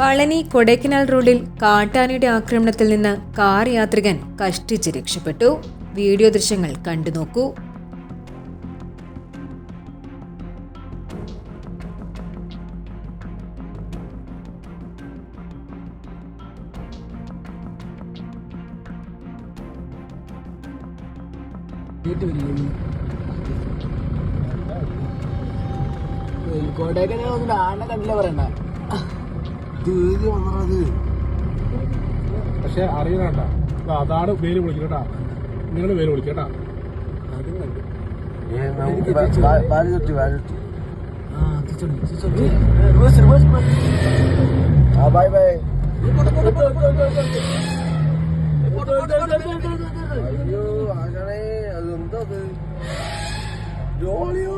പളനി കൊടൈക്കനാൽ റോഡിൽ കാട്ടാനയുടെ ആക്രമണത്തിൽ നിന്ന് കാർ യാത്രികൻ കഷ്ടിച്ച് രക്ഷപ്പെട്ടു. വീഡിയോ ദൃശ്യങ്ങൾ കണ്ടു നോക്കൂ. കൊടൈക്കനാൽ ആണ്ണ കണ്ടില്ല പറയണ്ട? പക്ഷെ അറിയണ അതാണ് പേര് വിളിക്കട്ടാ നിങ്ങൾ പേര് വിളിക്കട്ടാ ബൈ ബൈ അയ്യോ ആകണേ അതെന്താ ജോളിയോ